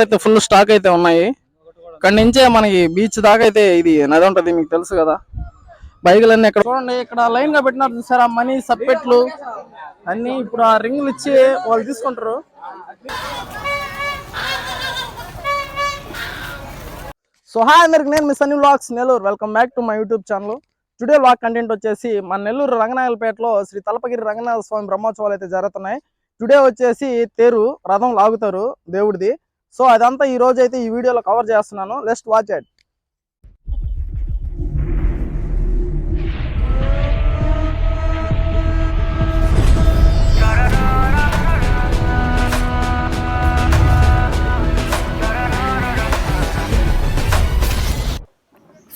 అయితే full stock అయితే ఉన్నాయి. ఇక్కడ నుంచే మనకి బీచ్ దాకా అయితే ఇది నది ఉంటది మీకు తెలుసు కదా. బైకులన్నీ ఇక్కడ చూడండి ఇక్కడ లైన్గా పెట్టినారు చూసారా మనీ సప్పెట్లు అన్ని ఇప్పుడు ఆ రింగులు ఇచ్చి వాళ్ళు తీసుకుంటారు. సో హాయ్ అందరికి నేను మీ Sunny vlogs Nellore welcome back to my YouTube channel today vlog content వచ్చేసి మన నెల్లూరు రంగనాయలపేటలో శ్రీ తలపగిరి రంగనాథ స్వామి బ్రహ్మోత్సవాలు అయితే జరుగుతున్నాయి. టుడే వచ్చేసి తేరు రథం లాగుతారు దేవుడిది. సో అదంతా ఈ రోజు అయితే ఈ వీడియోలో కవర్ చేస్తున్నాను. లెస్ట్ వాచ్ ఎట్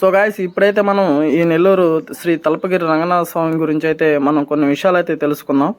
సో గాయస్ ఇప్పుడైతే మనం ఈ నెల్లూరు శ్రీ తలపగిరి రంగనాథ స్వామి గురించి అయితే మనం కొన్ని విషయాలు అయితే తెలుసుకుందాం.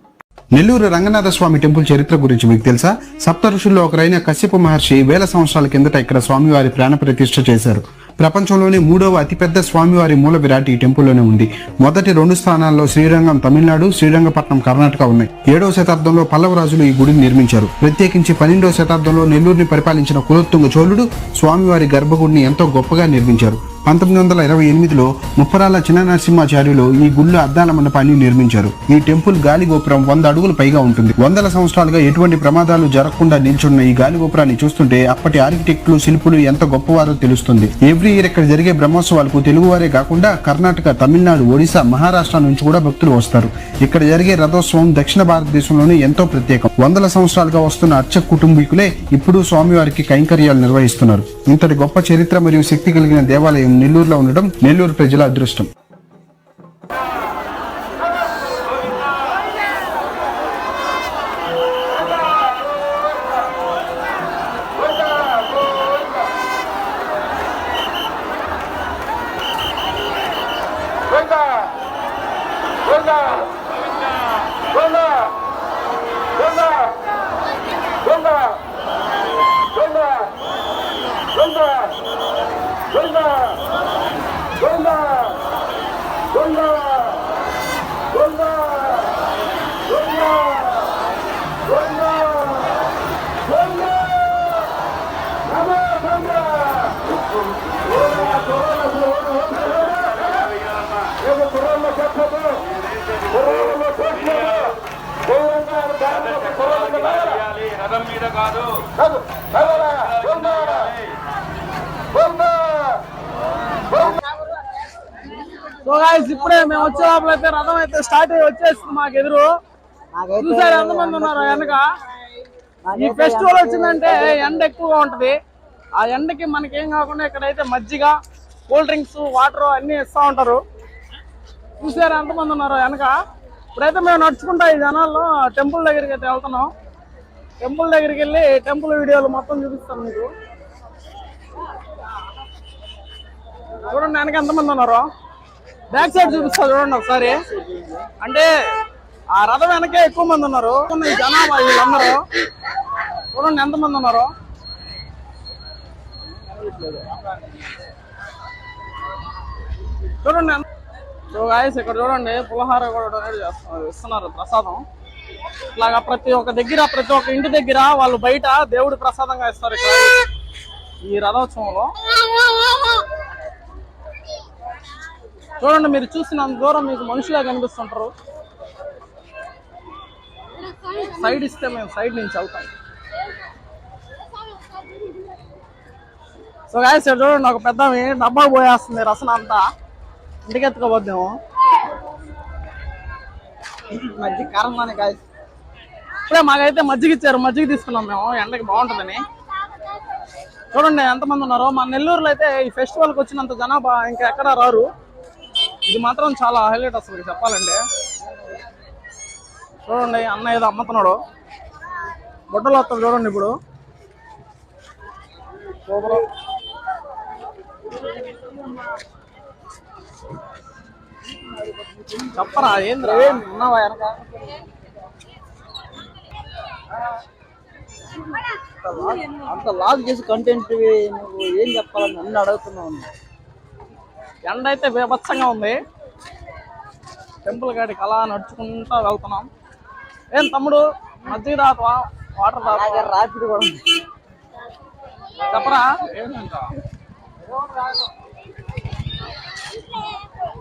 నెల్లూరు రంగనాథ స్వామి టెంపుల్ చరిత్ర గురించి మీకు తెలుసా? సప్త ఋషుల్లో ఒకరైన కశ్యప మహర్షి వేల సంవత్సరాల కిందట ఇక్కడ స్వామివారి ప్రాణ ప్రతిష్ఠ చేశారు. ప్రపంచంలోనే మూడవ అతిపెద్ద స్వామివారి మూల విరాట్ ఈ టెంపుల్లోనే ఉంది. మొదటి రెండు స్థానాల్లో శ్రీరంగం తమిళనాడు శ్రీరంగపట్నం కర్ణాటక ఉన్నాయి. ఏడవ శతాబ్దంలో పల్లవ రాజులు ఈ గుడిని నిర్మించారు. ప్రత్యేకించి పన్నెండవ శతాబ్దంలో నెల్లూరుని పరిపాలించిన కులోత్తుంగ చోళుడు స్వామివారి గర్భగుడిని ఎంతో గొప్పగా నిర్మించారు. పంతొమ్మిది వందల ఇరవై ఎనిమిదిలో ముప్పరాల చిన్ననరసింహాచార్యులు ఈ గుళ్ళు అద్దాల మండపాన్ని నిర్మించారు. ఈ టెంపుల్ గాలి గోపురం వంద అడుగులు పైగా ఉంటుంది. వందల సంవత్సరాలుగా ఎటువంటి ప్రమాదాలు జరగకుండా నిల్చున్న ఈ గాలి గోపురాన్ని చూస్తుంటే అప్పటి ఆర్కిటెక్టులు శిల్పులు ఎంత గొప్పవారో తెలుస్తుంది. ఎవ్రీ ఇయర్ ఇక్కడ జరిగే బ్రహ్మోత్సవాలకు తెలుగువారే కాకుండా కర్ణాటక తమిళనాడు ఒడిశా మహారాష్ట్ర నుంచి కూడా భక్తులు వస్తారు. ఇక్కడ జరిగే రథోత్సవం దక్షిణ భారతదేశంలోనే ఎంతో ప్రత్యేకం. వందల సంవత్సరాలుగా వస్తున్న అర్చక కుటుంబీకులే ఇప్పుడు స్వామివారికి కైంకర్యాలు నిర్వహిస్తున్నారు. ఇంతటి గొప్ప చరిత్ర మరియు శక్తి కలిగిన దేవాలయం నెల్లూరులో ఉండడం నెల్లూరు ప్రజల అదృష్టం. మీద కాదు. సో గాయస్ ఇప్పుడే మేము వచ్చే లోపల అయితే రథం అయితే స్టార్ట్ అయ్యి వచ్చేస్తుంది మాకు ఎదురు. చూసారు ఎంతమంది ఉన్నారు వెనక? ఈ ఫెస్టివల్ వచ్చిందంటే ఎండ ఎక్కువగా ఉంటది. ఆ ఎండకి మనకి ఏం కాకుండా ఇక్కడైతే మజ్జిగ కూల్ డ్రింక్స్ వాటర్ అన్ని ఇస్తా ఉంటారు. చూసారు ఎంతమంది ఉన్నారు వెనక? ఇప్పుడైతే మేము నడుచుకుంటా ఈ జనాల్లో టెంపుల్ దగ్గరికి అయితే వెళ్తున్నాం. టెంపుల్ దగ్గరికి వెళ్ళి టెంపుల్ వీడియోలు మొత్తం చూపిస్తాం మీకు. చూడండి వెనక ఎంతమంది ఉన్నారు. బ్యాక్ సైడ్ చూపిస్తా చూడండి ఒకసారి. అంటే ఆ రథం వెనకే ఎక్కువ మంది ఉన్నారు. కొన్ని జనాభా వీళ్ళందరూ. చూడండి ఎంతమంది ఉన్నారు. చూడండి ఎంత- సో గాయస్ ఇక్కడ చూడండి పులహార కూడా డొనేట్ చేస్తున్నారు ఇస్తున్నారు ప్రసాదం. ఇట్లాగా ప్రతి ఒక్క దగ్గర ప్రతి ఒక్క ఇంటి దగ్గర వాళ్ళు బయట దేవుడు ప్రసాదంగా ఇస్తారు ఇక్కడ. ఈ రథోత్సవంలో. చూడండి మీరు చూసినంత దూరం మీకు మనుషులే కనిపిస్తుంటారు. సైడ్ ఇస్తే మేము సైడ్ నుంచి వెళ్తాం సో గాయస్ సార్ చూడండి ఒక పెద్ద డబ్బా పోయేస్తుంది రసన అంతా. ఇంటికి ఎత్తుకోబోద్దాము. మజ్జిగ కారం గాయస్ ఇప్పుడే మాకైతే మజ్జిగ ఇచ్చారు. మజ్జిగ తీసుకున్నాం మేము. ఎండకి బాగుంటుందని. చూడండి ఎంతమంది ఉన్నారో. మా నెల్లూరులో అయితే ఈ ఫెస్టివల్కి వచ్చినంత జనాభా ఇంకా ఎక్కడ రారు. ఇది మాత్రం చాలా హైలైట్ అసలు చెప్పాలంటే. చూడండి అన్న ఏదో అమ్ముతున్నాడు. బుట్టలు వస్తాడు చూడండి ఇప్పుడు. చెప్పరా ఏంద్రా? ఉన్నావా వెనక? అంత లాగ్ చేసి కంటెంట్ నువ్వు ఏం చెప్పాలని నన్ను అడుగుతున్నావు ఎండ అయితే బీభత్సంగా ఉంది. టెంపుల్ కాడికి అలా నడుచుకుంటా వెళ్తున్నాం. ఏం తమ్ముడు? మజ్జిగ తాతవా వాటర్ రాత్రి కూడా చెప్పరా?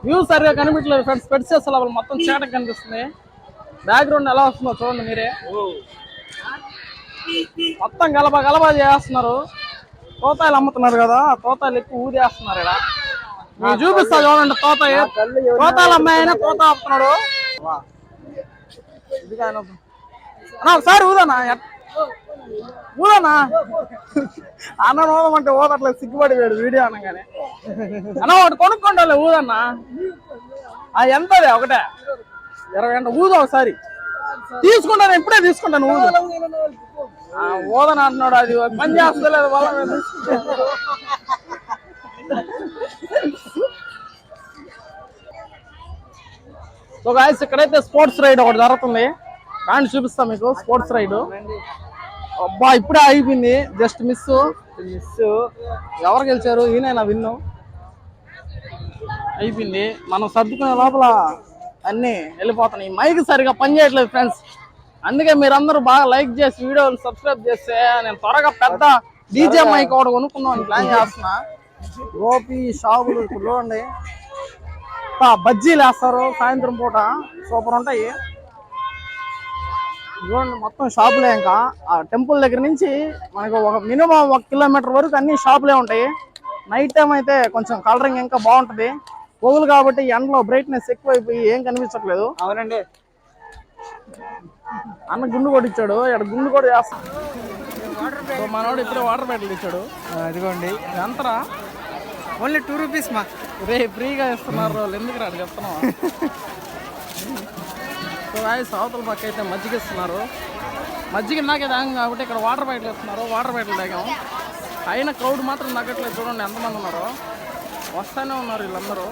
వ్యూ సరిగా కనిపించలేదు ఫ్రెండ్స్ పెట్స్ లోపల మొత్తం చీటకు కనిపిస్తుంది. బ్యాక్గ్రౌండ్ ఎలా వస్తుందో చూడండి మీరే. మొత్తం గలబా గలబా చేస్తున్నారు. తోతాయిలు అమ్ముతున్నారు కదా తోతాయిలు ఎక్కువ ఊదేస్తున్నారు ఇక్కడ మీరు చూపిస్తా చూడండి తోత తోతాలు అమ్మాయినా తోత ఆపుతున్నాడు. ఇదిగా ఆయన. అన్నా ఒకసారి ఊదనా ఊదనా అన్న ఊదమంటే ఊదట్లేదు సిగ్గుపడి వేడు వీడియో అనగానే. అన్న ఒకటి కొనుక్కోండి ఊదన్నా. ఆ ఎంతదే? ఒకటే. ఇరవై గంట ఊదు ఒకసారి. తీసుకుంటాను ఇప్పుడే తీసుకుంటాను ఊదన అంటున్నాడు అది పని చేస్తలేదు వాళ్ళ. సో గాయస్ ఇక్కడైతే స్పోర్ట్స్ రైడ్ ఒకటి జరుగుతుంది. కానీ చూపిస్తా మీకు స్పోర్ట్స్ రైడ్. అబ్బా ఇప్పుడే అయిపోయింది జస్ట్ మిస్ మిస్ ఎవరు గెలిచారు? ఈయన విన్ను. అయిపోయింది మనం సర్దుకునే లోపల అన్నీ వెళ్ళిపోతున్నాయి. మైక్ సరిగా పని చేయట్లేదు ఫ్రెండ్స్ అందుకే మీరందరూ బాగా లైక్ చేసి వీడియోలు సబ్స్క్రైబ్ చేస్తే నేను త్వరగా పెద్ద డీజే మైక్ ఒకటి కొనుక్కుందాం అని ప్లాన్ చేస్తున్నా. గోపి షాపులు ఇప్పుడు చూడండి. బజ్జీలు వేస్తారు. సాయంత్రం పూట సూపర్ ఉంటాయి. చూడండి మొత్తం షాపులే ఇంకా. ఆ టెంపుల్ దగ్గర నుంచి మనకు ఒక మినిమం ఒక కిలోమీటర్ వరకు అన్ని షాపులే ఉంటాయి. నైట్ టైం అయితే కొంచెం కలరింగ్ ఇంకా బాగుంటది. పొగులు కాబట్టి ఎండలో బ్రైట్నెస్ ఎక్కువైపోయి ఏం కనిపించట్లేదు. అవునండి. అన్న గుండు కొట్టించాడు ఇక్కడ గుండు కూడా చేస్తాడు సో మనోడు ఇప్పుడే వాటర్ బాటిల్ ఇచ్చాడు. అదిగోండి ఎంతరా ఓన్లీ టూ రూపీస్ మా. రే ఫ్రీగా ఇస్తున్నారు వాళ్ళు. ఎందుకు రాడు చెప్తున్నావా? సో పక్క అయితే మజ్జిగ ఇస్తున్నారు. మజ్జిగ నాకే తాగం కాబట్టి ఇక్కడ వాటర్ బాటిల్ ఇస్తున్నారు. వాటర్ బాటిల్ తాగాం. అయిన క్రౌడ్ మాత్రం తగ్గట్లేదు. చూడండి ఎంతమంది ఉన్నారో. వస్తానే ఉన్నారు వీళ్ళందరూ.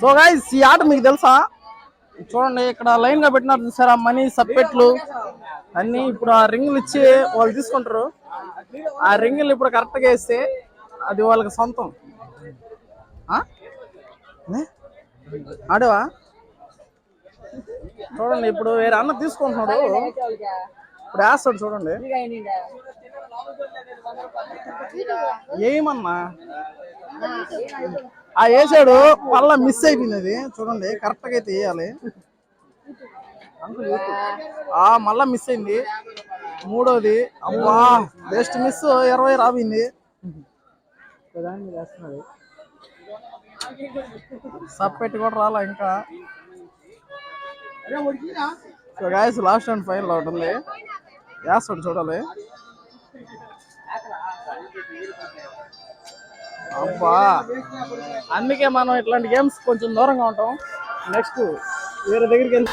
సో గాయస్ ఈ ఆట మీకు తెలుసా? చూడండి ఇక్కడ లైన్గా పెట్టినారు చూసారా? మనీ సప్పెట్లు అన్ని ఇప్పుడు ఆ రింగులు ఇచ్చి వాళ్ళు తీసుకుంటారు. ఆ రింగులు ఇప్పుడు కరెక్ట్గా వేస్తే అది వాళ్ళకి సొంతం. ఆ? ఆడవా? చూడండి ఇప్పుడు వేరే అన్న తీసుకుంటున్నాడు. వేస్తాడు చూడండి. ఏమన్నా? ఆ వేసాడు మళ్ళా మిస్ అయిపోయింది అది చూడండి కరెక్ట్గా అయితే వేయాలి. ఆ మళ్ళా మిస్ అయింది. మూడోది అబ్బా బెస్ట్ మిస్ ఇరవై రాబోయింది. సప్పెట్టి కూడా రాలా ఇంకా. So guys last and final ఒకటి ఉంది వేస్తాడు చూడాలి. అబ్బా. అందుకే మనం ఇట్లాంటి గేమ్స్ కొంచెం దూరంగా ఉంటాం. నెక్స్ట్ వేరే దగ్గరికి వెళ్ళి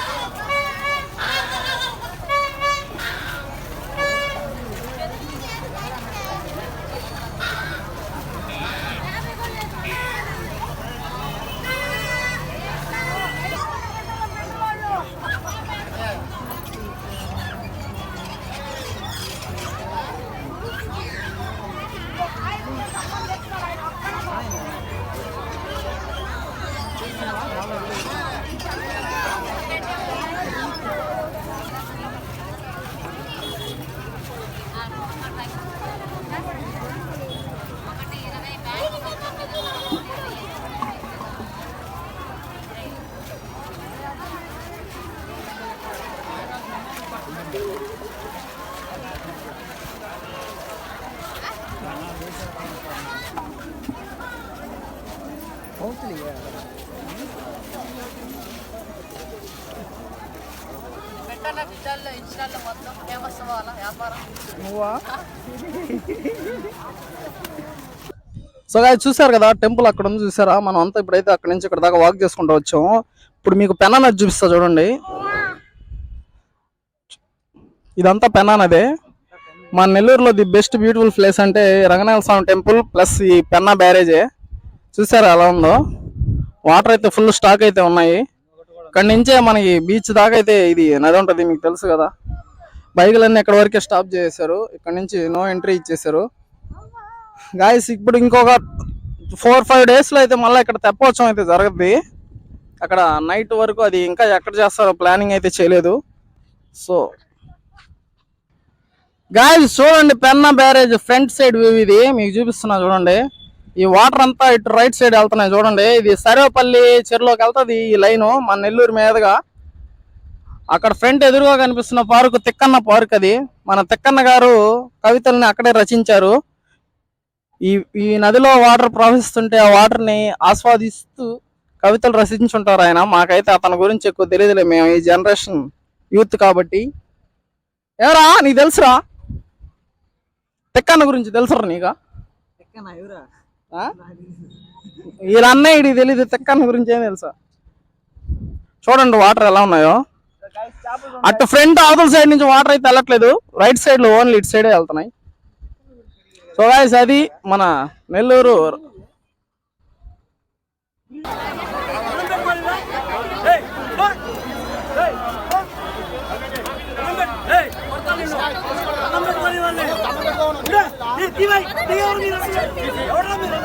వ్యాపారం నువ్వా సో గాయ చూసారు కదా టెంపుల్ అక్కడ ఉంది చూసారా మనం అంతా ఇప్పుడైతే అక్కడ నుంచి ఇక్కడ దాకా వాక్ చేసుకుంటూ వచ్చాము. ఇప్పుడు మీకు పెన్నా నది చూపిస్తా చూడండి. ఇదంతా పెన్నా నదే మా నెల్లూరులో ది బెస్ట్ బ్యూటిఫుల్ ప్లేస్ అంటే రంగనాథ స్వామి టెంపుల్ ప్లస్ ఈ పెన్నా బ్యారేజే. చూసారా ఎలా ఉందో? వాటర్ అయితే ఫుల్ స్టాక్ అయితే ఉన్నాయి. ఇక్కడ నుంచే మనకి బీచ్ దాకా అయితే ఇది నది ఉంటుంది మీకు తెలుసు కదా. బైకులన్నీ ఎక్కడి వరకే స్టాప్ చేశారు ఇక్కడ నుంచి నో ఎంట్రీ ఇచ్చేసారు గాయస్ ఇప్పుడు ఇంకొక ఫోర్ ఫైవ్ డేస్లో అయితే మళ్ళీ ఇక్కడ తెప్పోత్సవం అయితే జరుగుద్ది. అక్కడ నైట్ వరకు అది ఇంకా ఎక్కడ చేస్తారో ప్లానింగ్ అయితే చేయలేదు. సో గాయస్ చూడండి Penna barrage front side view ఇది. మీకు చూపిస్తున్నా చూడండి. ఈ వాటర్ అంతా ఇటు రైట్ సైడ్ వెళ్తున్నాయి చూడండి. ఇది సరేపల్లి చెరులోకి వెళ్తుంది ఈ లైన్ మన నెల్లూరు మీదుగా. అక్కడ ఫ్రంట్ ఎదురుగా కనిపిస్తున్న పార్క్ తిక్కన్న పార్క్ అది. మన తిక్కన్న గారు కవితల్ని అక్కడే రచించారు. ఈ ఈ నదిలో వాటర్ ప్రవహిస్తుంటే ఆ వాటర్ని ఆస్వాదిస్తూ కవితలు రచించుంటారు ఆయన. మాకైతే అతని గురించి ఎక్కువ తెలియదులే. మేము ఈ జనరేషన్ యూత్ కాబట్టి. ఎవరా? నీకు తెలుసురా? తిక్కన్న గురించి తెలుసురా నీకా? ఆ? ఎవరా? అన్నయ్య ఇది తెలియదు తిక్కన్న గురించి ఏం తెలుసా? చూడండి వాటర్ ఎలా ఉన్నాయో. అటు ఫ్రంట్ అవతల సైడ్ నుంచి వాటర్ అయితే వెళ్ళట్లేదు. రైట్ సైడ్లో ఓన్లీ ఇటు సైడే వెళ్తున్నాయి. సో గాయస్ అది మన నెల్లూరు दी भाई नहीं और नहीं रहा और ना मेरा